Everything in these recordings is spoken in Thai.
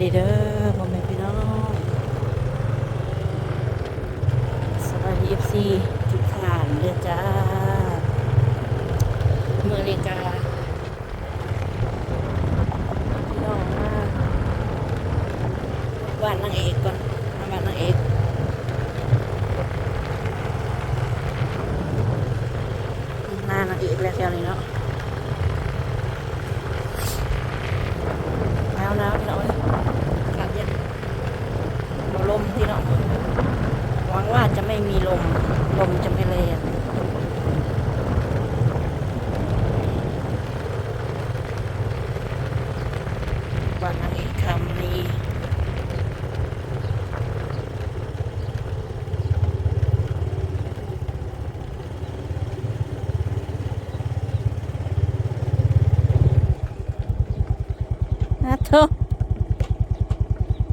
ดีเด้อพ่อแม่พี่น้องสวัสดีเอฟซีทุกท่านเด้อจ้าเมื่อเรกาพี่น้องมาบ้านนางเอกก่อนมาบ้านนางเอกมานางเอกแล้วแถวนี้เนาะ หนาวหนาวพี่น้องเอ้ยอากาศเย็นบ่ลมพี่น้องหวังว่าจะไม่มีลม ลมจะไม่แรงวันนางเอกคำนี้นะเธอ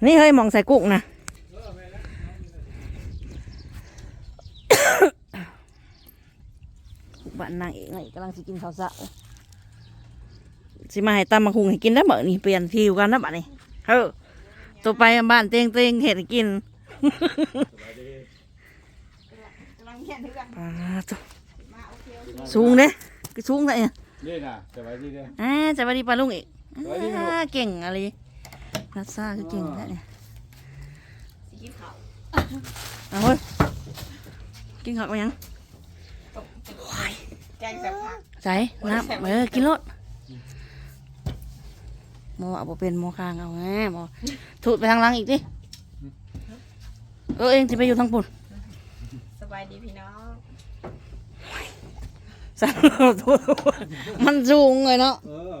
นก็สิเอาได้อีกสิเอามาหุงมาสู่ตำอีกนะมาหุงกับบักตัวเงาะกับผักเติมในหานเอาไว้กับยามันเหี่ยวนี่เฮ้ยมองใส่กุ้งนะบ้านนางเอกไงกำลังสิกินข้าวเช้าสิมาให้ตำมาหุงให้กินแล้วเหมือนนี่เปลี่ยนทิวกันนะบัดนี้เฮ้อตัวไปบ้านเต็งเต็งๆเห็ดให้กินกำลังแข่งด้วยกันปลาตัวมาโอเคโอเคสูงเด้ก็สูงเลยอะนี่น่ะสบายดีเด้ออ่าจะมาดีปลาลุงอีกสวัสดีครับอ่าเก่งอะไร นัสซาคือเก่งแท้เนี่ยสีกินขาวเอาเฮ้ยกินข้าวไปยังแกงแซ่บผักใส่น้ำเออกินรสหมอเอาบ่เป็นหมอคางเอาแง่หมอถูดไปทางหลังอีกดิเออเองจะไปอยู่ทางปุ่นสบายดีพี่น้องสั่นถูดมันสูงเลยเนาะเออ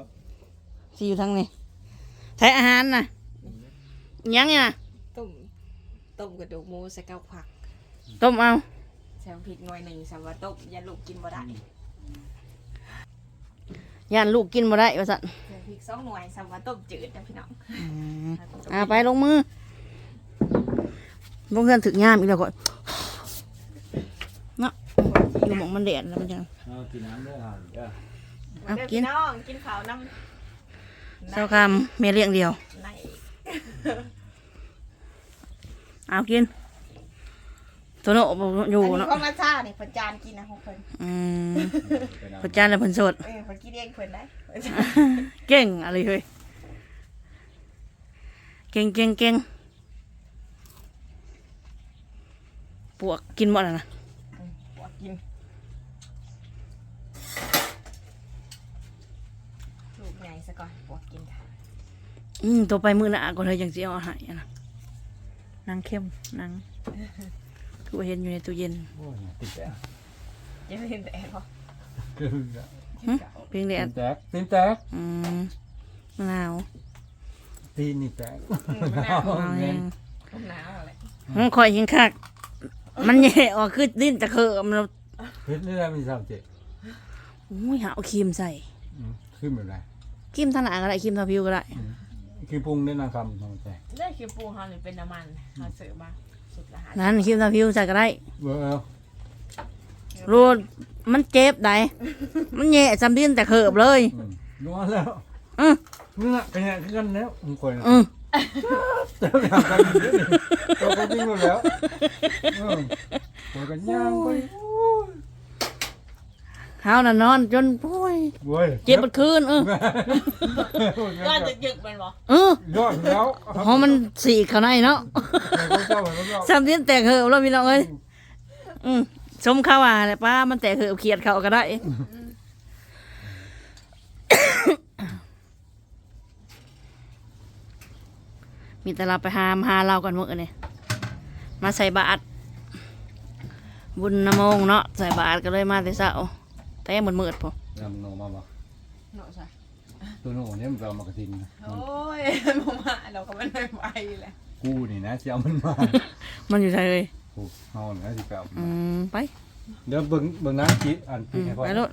สิอยู่ทางนี้ใช้อาหารน่ะ ยังไงน่ะต้มต้มกระดูกหมูใส่ข้าวผักต้มเอา ใส่พริกหน่อยหนึ่งสำหรับต้มอย่าลูกกินบ่ได้ย่านลูกกินบ่ได้ว่าสั่นใส่พริกสองหน่วยสำหรับต้มจืดนะพี่น้องอ่าไปลงมือลงเงินถึงยามอีกแล้วก่อนเนาะอยู่หมองมันแดดแล้วมันยังเอากินน้ำด้วยอะเด้อเอาเด้อกินพี่น้องกินข้าวน้ำเช้าคำเมเลี้ยงเดียว ใน เอากิน ตัวโนบอกอยู่อันนี้เนาะของนาชาเนี่ยเพิ่นจานกินนะของเพิ่นอืมไปน้ำพระจานและเพันสด เออเพิ่นกินเองเพิ่นได้เก่งอะไรเฮ้ยเก่งเก่งเก่งปวกกินหมดแล้วนะปวดกินลูกใหญ่ซะก่อนปวดกินค่ะ อืมตัวไปมือหน้าก่อนเลยยังสิเอาอาหารนะนางเข้มนางคือว่าเห็นอยู่ในตู้เย็นโอ้ยติดแตกยังไม่เห็นแต่พอติดหึเพียงแดดแตกติดแตกอืมมะนาวตีนนี่แตกมะนาวแห้งลมหนาวอะไรมันคอยยิงคัก มันแย่ออกคือดิ้นตะเคอะมันเฮ็ดนี่ได้มีสามเจ็ดโอ้ยหาเอาครีมใส่อืมขึ้นแบบไรครีมทาหนาก็ได้ครีมทาผิวก็ได้คือ ปรุงได้นางคำทำใจได้คือปูเขาหรือเป็นน้ำมันเขาเสิร์ฟมาสุดละหันนั่นครีมทาผิวใส่ก็ได้เบอร์เอารูดมันเจ็บได้มันแย่จำดิ้นแต่เขิบเลยอืมนัวแล้วอือนี่น่ะเป็นไงคือกันแล้วมึงคอยนะอือเจ้าอย่างกันอยู่นี่ตัวก็วิ่งหมดแล้วเออคอยกันย่างไปโอ้ย เขาน่ะนอนจนโอ้ยเว้ยเจ็บบัดคืนเออ ก็จะยึกมันบ่เออยอดแล้วเพราะมันสีข้างในเนาะ เจ้าเจ้าจำดิ้นแต่เขิบแล้วพี่น้องเอ้ยอืมสมข้าวว่าแหละป้ามันแต่เขิบเขียดเขาก็ได้ มีแต่เราไปหามาหาเรากันหมดเลยมาใส่บาตรบุญนำมงเนาะใส่บาตรก็เลยมาแต่เช้า แต่หมดมืดพอยำนมมาบ่เนาะใช่มตัวโน่เนี่ยมันไปเอามากระทินนะโอ้ยมามาเราก็ไม่ได้ไปแหละกูนี่นะสิเอามันมามันอยู่ไสเลยกูเฮานี่นะสิไปเอาอืมไปเดี๋ยวเบิ่งเบิ่งน้ำจิอันอืพี่มให้พ่อไปโลด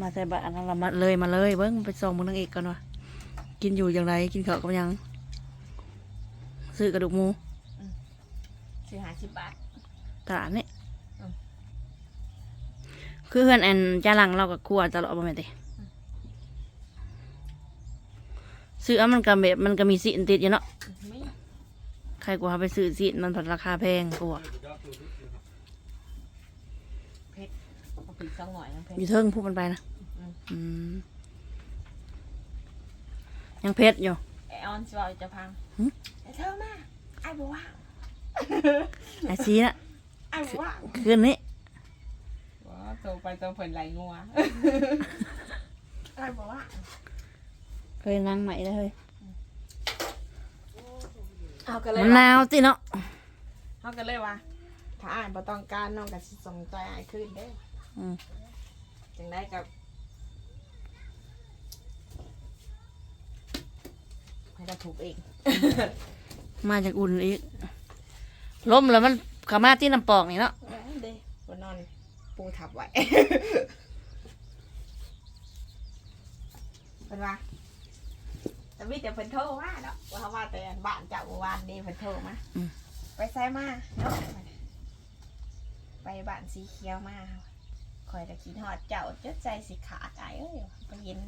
มาใส่บาตรนั่นละมาเลยมาเลยเบิ้งไปส่องมึงนางเอกก่อนวะกินอยู่อย่างไรกินข้าวกับหยังซื้อกระดูกหมูสี่ห้าสิบบาทตลาดนี่อืม คือเพื่อนแอนจ้าหลังเรากับครัวตลอดบ่แม่นติซื้ออันมันก็แบบมันก็มีสินติดอยู่เนาะไม่ใครกว่าไปซื้อสินมันผัดราคาแพงกว่าเอาปีกสองหน่อยน้ำเพชอรยู่เทิงพูดมันไปนะอืมอืมยังเพชรอยู่ไอออนสิว่าจะพังหึไอเธอมาไอบอกว่าไอซีนะไอบอกว่าคืนนี้ว้า โตไปโตเผินไหลงัวไอบอกว่าเคยนั่งใหม่ได้เลยเอากันเลยมันหนาวสิเนาะเอากันเลยว่าถ้าอ่านบ่ต้องการน้องก็สิส่งใจอายขึ้นเด้ออืมจังได้กับให้เราถูกเองมาจากอุ่นอีกล้มแล้วมันขามาที่น้ำปอกนี่เนาะ เด้บนนอน ปูทับไว้เป็นว่าแต่มีแต่เพิ่นโทรมาเนาะว่าเขาว่าแต่บ้านเจ้าเมื่อวานนี้เพิ่นโทรมาไปไซมาเนาะไปบ้านสีเขียวมาคอยตะกินหอดเจ้าจดใจสิขาดไอ้เอ้ยไปเห็น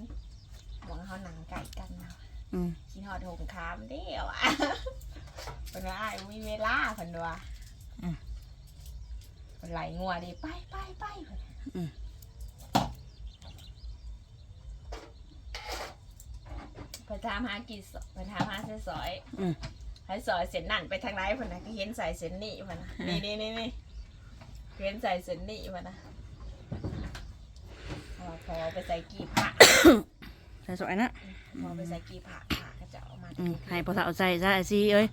หวังเขาหนังไก่กันเนาะ อืมกินหอดหงคามเดียวอะเป็นว่าอ้ายมีเวลาเพิ่นว่าเป็น ไหลงัวดิไปไปไปเพิ่นไปถามหากินสไปถามหาเส้นสอยอืมให้สอยเส้นนั่นไปทางไหนเพิ่นน่ะก็เห็นใส่เส้นนี่เพิ่นน่ะนี่นี่นี่นี่เห็นใส่เส้นนี่เพิ่นน่ะเอาพอไปใส่กีผ้าใส่สวยนะพอไปใส่กีผ้าผ้าก็จะเอามาอืมให้พอสาวใส่ซะไอซีเอ้ย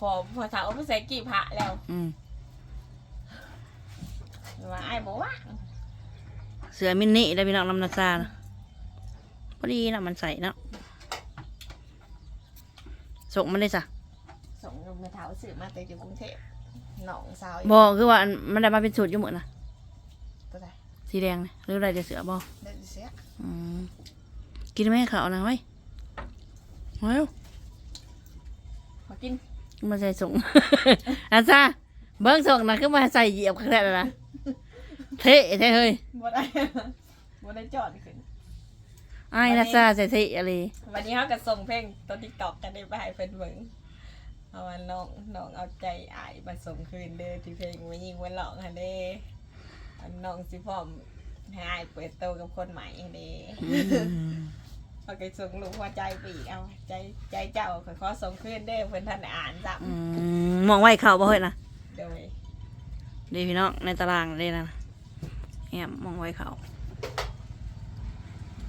พอพอถามว่าไปใส่กีผ้าแล้ว อืม ว่าไอ้ายบอกว่าเสือมินนี่ได้พี่น้องลำนาซานะพอดีนะมันใส่เนาะส่งมันได้จ้ะส่งลงมาเท้าสื่อมาแต่อยู่กรุงเทพหนองสาวบอกคือว่าอันมันได้มาเป็นสูตรอยู่เหมือนนะตัวไหนสีแดงนะหรืออะไรเดี๋ยวเสือบอกเดินเสียอืมกินไหมเขาวนะไว้เฮ้ยมากินมาใส่ส่งอาซาเบิ้งส่งนะคือมาใส่เหยียบขนาดนั้นนะ เท่เท่เฮ้ยบ่ได้บ่ได้จอดขึ้นไอ้ายนาซาใส่เท่อะไรวันนี้เขาก็ส่งเพลงตัวติ๊กตอกกันได้ไปให้เพิ่นเบิ่งเอาว่าน้องน้องเอาใจอายมาส่งคืนเด้อที่เพลงมายิงวันหลอกหั่นเด้อันน้องสิพร้อมให้อายเปิดโตวกับคนใหม่เด้เอาไปส่งลูกหัวใจไปอีกเอาใจใจเจ้าขอขอส่งคืนเด้อเพิ่นท่านได้อ่านซ้อืมมองไว้เขาบ่เฮ้ยนะำโดย ดีพี่น้องในตารางเลยนะ แอบมองไว้เขา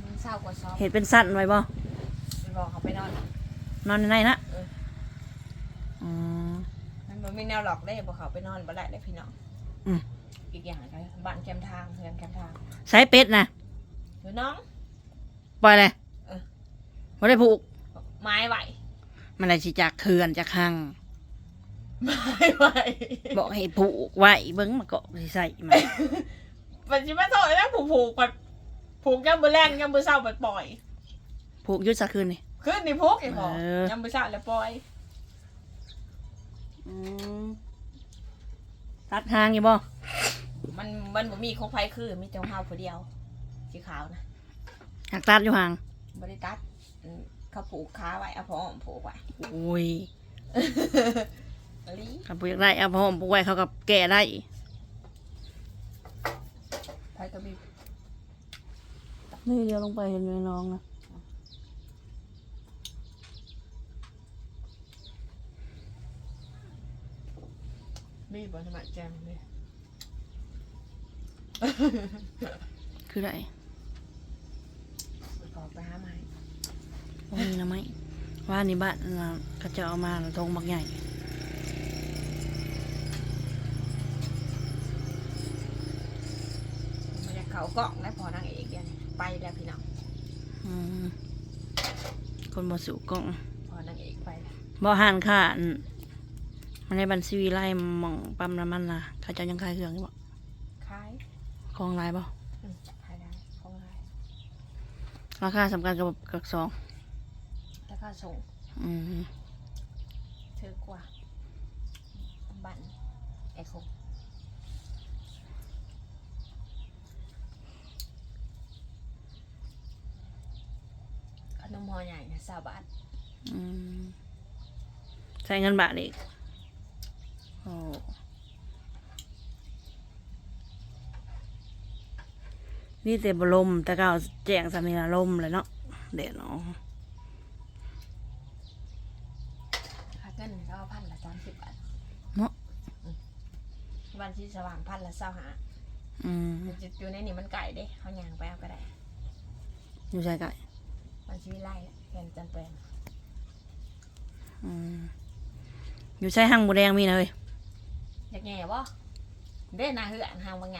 มึงเศร้ากว่าซ้อมเห็นเป็นสั้นไว้บ่ไปบอกเขาไปนอน นอนในในนะเอออืมมันบ่มีแนวหลอกได้บอกเขาไปนอนบ่ได้ได้พี่น้องอืม อีกอย่างก็บ้านแคมทางเพื่อนแคมทางใช้เป็ดนะหรือน้อง ปล่อยเลยเออไม่ได้ผูก ไม้ไหวมันอะไรสิจากเขื่อนจากหัง ไม้ไหวบอกให้ผูกไว้เบิ้งมาเกาะสิใส่มา มันจะมาโทษแล้วผูกผูกไปผูกยังมือแรงยังมือเศร้าไปปล่อยผูกอยุดสักคืนนี่ ขึ้นนี่ผูกไอ้พอเออยังมือเศร้าแล้วปล่อยตัดหางอยู่บ่มันมันบ่มีของไฟคือมีเจ้าเฮาผู้เดียวสีขาวนะอยากตัดอยู่ห่างบริตัดอืมเขาผูกขาไว้เอาพอมผูกไว้ โอ้ยอลีถ้าผูกอยากได้เอาพ่อผมผูกไว้เขากับแก่ได้ ไฟก็มีนี่เดียวลงไปเห็นน้องนะมีบอสมัครแจมเลยคือได้ขอไปหาไม้โอ้ยนะไหมว่านี่บ้านนะเขาจะเอามาทงบักใหญ่ ไม่ เขากล่องได้พอนางเอกเดี๋ยวนี้ไปแล้วพี่น้องอืมคนบ่สู่กล้องพอนางเอกไปแล้วบ่หันค่ะอันมันในบัญชีวิไลหมองปั๊มน้ำมันนะเขาเจ้ายังขายเครื่องอยู่บ่ขายของหลายบ่อืมขายได้ของขายราคาสำคัญกับกับสองแล้วก็ส่งอืม เธอกว่าบันไอ้คงขนม ห่อใหญ่นะสาบาทอืมใช้เงินบาทอีกโอ้นี่แต่บลมแต่ก็เอาแจงสามีละลมเลยเนาะเด็ดเนาะค่าเงินก็พันละสามสิบบาทเนาะวันที่สว่างพันละเศร้าหาอืมมันจะอยู่ในนี่มันไก่เด้เขาย่างไปเอาก็ได้อยู่ใช่ไก่ มันชีวิไล่แกนจันแปลงอืมอยู่ใช่ห้างบูแดงมีนะเฮ้ยอยากแง่บ่เด้นาเหือนหางบางไง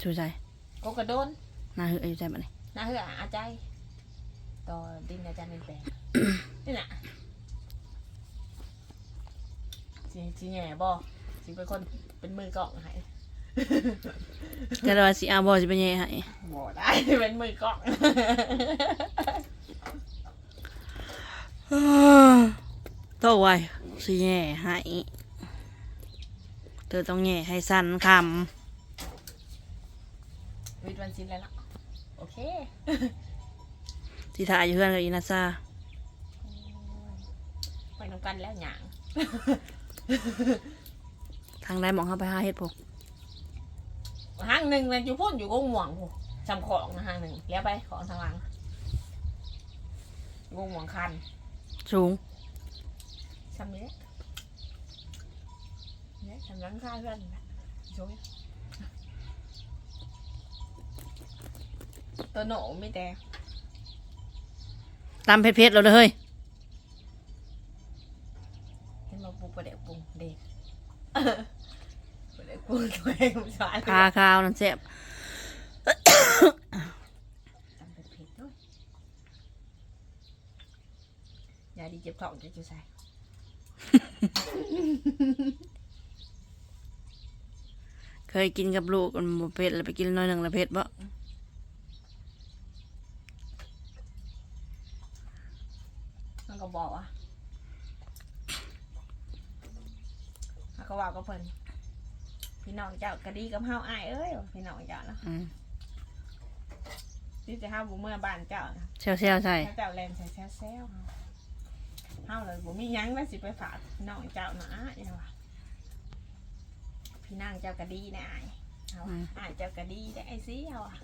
ชูใจโกกระโดนน่าเฮ้ยอยู่ใจบัดนี้นาเหืออาใจยต่อดินอาจารย์เป็นแปลง นี่น่ะสิสิแง่บ่สิเป็นคนเป็นมือกล่องให้จะได้ว่าสิอาบอสิเป็นยังไงบ่ได้ เป็นมือกล่อง โตไวสิแย่ให้เธอต้องแย่ให้สั้นควิทย์วันสิ้นแล้วเนาะโอเคำที่ถ่ายอยู่เพื่อนกับอีนาซาไปนำกันแล้วหยาง ทางได้หมองเข้าไปหาเฮ็ดพกห้างหนึ่งเลยอยู่พุ่นอยู่กงหม่วงผู้จำของนะห้างหนึ่งเลี้ยวไปของทางหลัง กงหม่วงคันสูงทำนี้เนี่ยทำหลังคาเพื่อนนะช่วยตัวโหนไม่แต่ตำเผ็ดๆเราเลยเฮ้ยเห็นมาปลูกประเดี๋ยวปรุงเด็กประเดี๋ยวปรุงตัวเองไม่ใช่พาข้าวนั่นแซ่บ ทำเป็นผิดด้วย ยาดีเจ็บท้องจะจะใส่เคยกินกับลูกมันบ่เผ็ดแล้วไปกินน้อยหนึ่งแล้วเผ็ดบ่มันก็บอกว่าเขาก็ว่าก็เพิ่นพี่น้องเจ้ากะดีกับเฮาอ้ายเอ้ยว่าพี่น้องเจ้าเนาะอืมที่จะเฮาบ่เมื่อบ้านเจ้านะเซลเซลใส่ถ้าเจ้าแลนใส่แซ่แซว เฮาเลยบ่มีหยังแล้วสิไปฝากพี่น้องเจ้านะอย่าว่าพี่นางเจ้ากะดีนะอ้ายเอาว่าอ้ายเจ้ากะดีได้ไอ้สิเอาอะ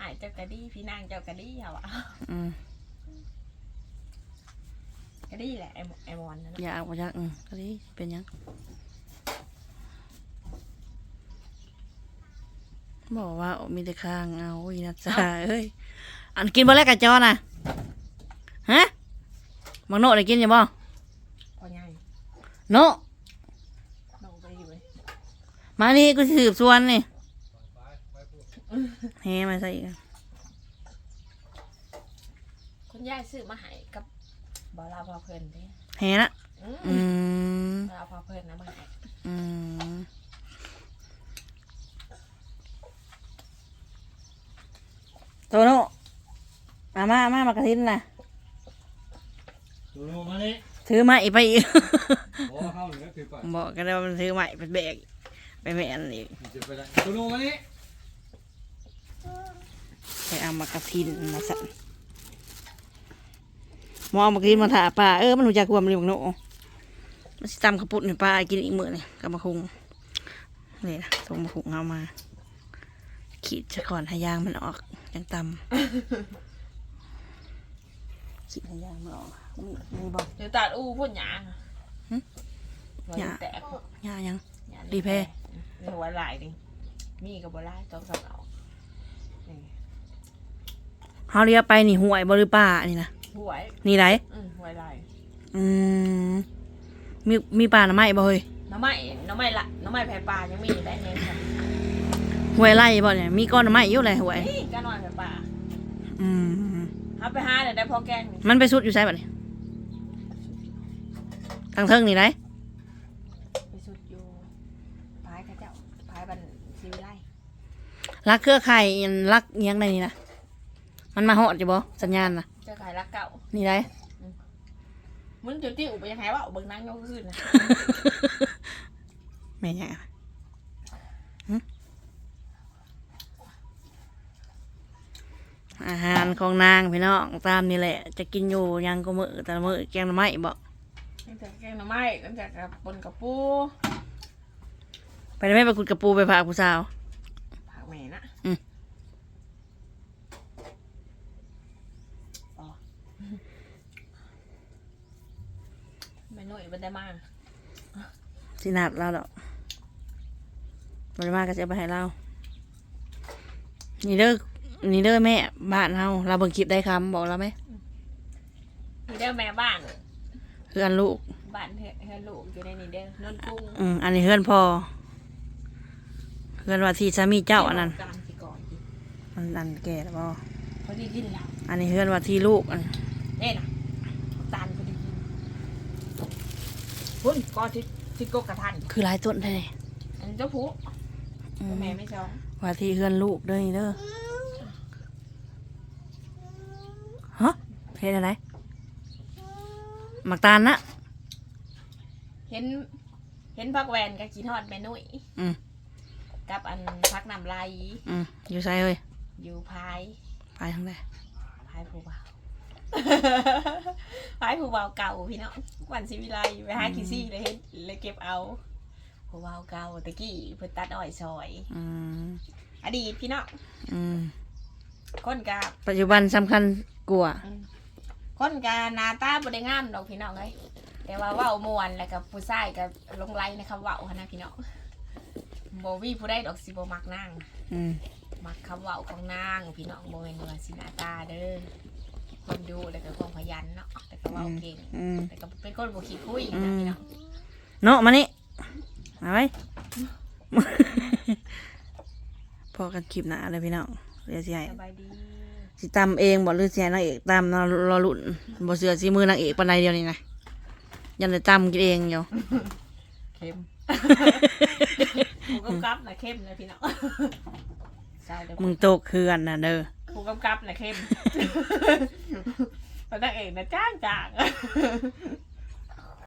อ้ายเจ้ากะดี พี่นางเจ้ากะดีเอาอะอืมกะดีแหละไอ้หมไอ้มอนนั่นอน่ะยากบ่อยากอืมก็ดีเป็นหยังบอกว่ามีแต่ข้างเอาอีนาซาเอ้ยอันกินบ่แล้วกะจอน่ะฮะ มังโนได้กินอยู่บ่พ่อใหญ่โนน้องไปอยู่เลยมานี่กูสิสืบสวนนี่เฮ้มาใส่อีกอะคุณยายซื้อมาให้กับบอลาพอเพิ่นเด้เฮ้นะอืมอืมบอลาพอเพิ่นนะมาให้อืมโตโน่มามามามากระทินน่ะดูมา นี่ถือไม้ไปอีกโอ้เข้าเหลือถือก่อนบอกกันได้ว่ามันถือไม้ไปแบกไปแม่นอีกจะไปได้ดูมานี่ไปเอามากระทินมาสั่นหมอเอามากระทินมาถาปลาเออมันหูจักความเรียกโน่มันสิตำข้าวปุ้นให้ปลากินอีกมื้อนี่กับมะคุงนี่นะส่งมะคุงเอามาขีดซะก่อนให้ยางมันออกยังตำ ขีดให้ยางมันออกนี่นี่บอกหรือตัดอู้พุ่นหยางหึหัวหยาแตกยายังหยาดีแพ้นี่หัวลายดิมีกับบอลายต้องสำเอานี่เฮาเรียกไปนี่ห่วยบ่หรือป่านี่นะหัวนี่ไรอืมหัวลายอืมมีมีป่าหน่อไม้บ่เฮ้ยน้ำไม้น้ำไม้ละน้ำไม้แผ่ปลายังมีได้เงินค่ะหวยไล่บ่เนี่ยมีก้อนไม้อยู่เลยหวยนี่ก็นอนกับป่าอืม เอาไปหาเดี๋ยวได้พอแกงนี่มันไปสุดอยู่ไสบัดนี้ทางเทิงนี่ได้ไปสุดอยู่พายข้าเจ้าพายบันซีวิไลรักเครือข่ายอิหยังรักอิหยังในนี่นะมันมาฮอดอยู่บ่สัญญาณนะเจ้าขายรักเก่านี่ได้มึงจุดที่อุปยังไงว่าเบิ่งนั่งยกขึ้นนะ แม่นยังอะ อาหารของนางพี่น้องตามนี่แหละ จะกินอยู่หยังก็มือแต่ละมือแกงหน่อไม้บอกตั้งแต่แกงหน่อไม้ตั้งแต่กับปนกับปู ไปได้ไหมไปกุดกระปูไปพากผู้สาวผักแม่นะอืมอ๋อไม่นุ่ยมันได้มากสินาดเราดอกบริมาก็จะเอาไปให้เรานี่เด้อ นี่เด้อแม่ บ้านเฮาเราเบิ่งคลิปได้คำบอกเราไหมนี่เด้อแม่บ้านเพื่อนลูก บ้านเฮือนเฮือนลูกอยู่ในนี่เด้อนนกุ้งอืมอันนี้เพื่อนพ่อเพื่อนว่าที่สามีเจ้าอันนั้นกลางที่ก่อนอีกมันอันแก่แล้วบ่พอดีกินแล้วอันนี้เพื่อนว่าที่ลูกอันเน่นะตาลพอดีกินพุ่นก็ที่ที่กกกระทันคือหลายต้นเลยอันเจ้าผู้อืมแม่ไม่ชองว่าที่เพื่อนลูกเด้อนี่เด้อฮะ เฮ็ดอะไรหมักตาลนะเห็น เห็นพักแวนกับกินทอดแม่นุ่ยอืมกับอันพักน้ำลายอืมอยู่ใส่เอ้ยอยู่พายไปทางใดพายผู้เบาพายผู้เบาเก่าพี่น้องวันสิวิไลไปหากี่ซี่เลยเห็นเลยเก็บเอาผู้เบาเก่าตะกี้เพิ่นตัดอ้อยซอยอืมอดีตพี่น้องอืมคนกาปัจจุบันสำคัญกว่า คนกาหน้าตาบ่ได้งามดอกพี่น้องเอ้ยแต่ว่าเว้ามวนแล้วกับผู้ชายกับลงไลในคำเว้าหั้นนะพี่น้องบ่มีผู้ใดดอกสิบ่มักนางอืมมักคำเว้าของนางพี่น้องบ่แม่นว่าสิหน้าตาเด้อคนดูแล้วก็ความขยันเนาะแต่ก็เว้าเก่งอืมแต่ก็เป็นคนบ่ขี้คุยอืนะมพี่น้องเนาะมานี่มาไว้พอกันคลิปหน้าเลยพี่น้องเดี๋ยวสิให้สบายดี สิตำเองบ่หรือสิให้นางเอกตำเนาะรอลุ่นบ่เสือสิมือนางเอกปานใดเดียวนี่นะยันได้ตำกินเองอยู่ เข้มผู้กำกับน่ะเข้มเลยพี่น้องใช่เด้อมึงโตกเคือนน่ะเด้อผู้กำกับน่ะเข้มตอนนั้นเองนะจ้างจาง